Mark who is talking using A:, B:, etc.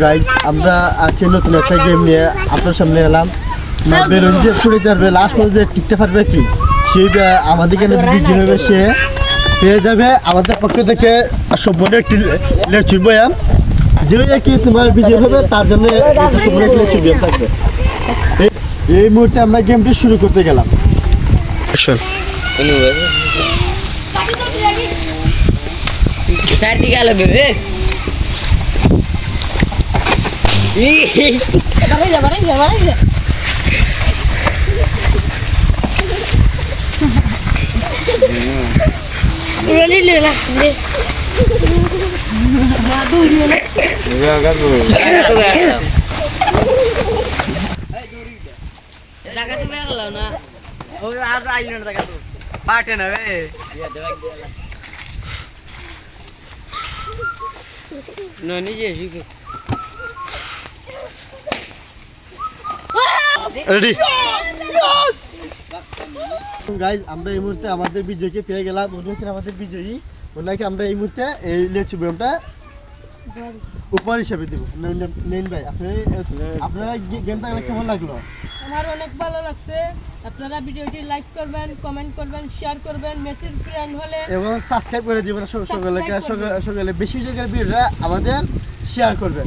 A: Guys আমরা আজকে নতুন একটা গেম নিয়ে আপনার সামনে এলাম। না বেরোন যে ছুটে পারবে লাস্ট পর্যন্ত যে টিকতে পারবে কি? সেই আমাদের এখানে বিক্রি হবে সে পেয়ে যাবে। আমাদের পক্ষ থেকে সম্পূর্ণ একটি লেচুর বয়াম যে কি তোমার বিজয় হবে তার জন্য সম্পূর্ণ একটি লেচুর বয়াম থাকবে। এই- মুহূর্তে আমরা গেমটি শুরু করতে গেলাম।
B: চারদিকে আলো বেবে বাড়াই যা বাড়াই যা বাড়াই যা রনি লে লাগছে জায়গা তুমি গেল না
C: পাটে না বে
B: ননি যে শিখে
A: রেডি গাইজ আমরা এই মুহূর্তে আমাদের বিজয়কে পেয়ে গেলাম। উনি হচ্ছেন আমাদের বিজয়ী। ওনাকে আমরা এই মুহূর্তে এই লেচু বয়ামটা উপহার হিসাবে দেবো। নেন ভাই আপনি আপনার গেমটা কেমন লাগল?
D: আমার অনেক ভালো লাগছে। আপনারা ভিডিওটি লাইক করবেন কমেন্ট করবেন শেয়ার করবেন মেসেজ ফ্রেন্ড হলে
A: এবং সাবস্ক্রাইব করে দিবেন সক- সকলে সকলে সকলে। বেশি জায়গায় ভিডিওটা আমাদের শেয়ার করবেন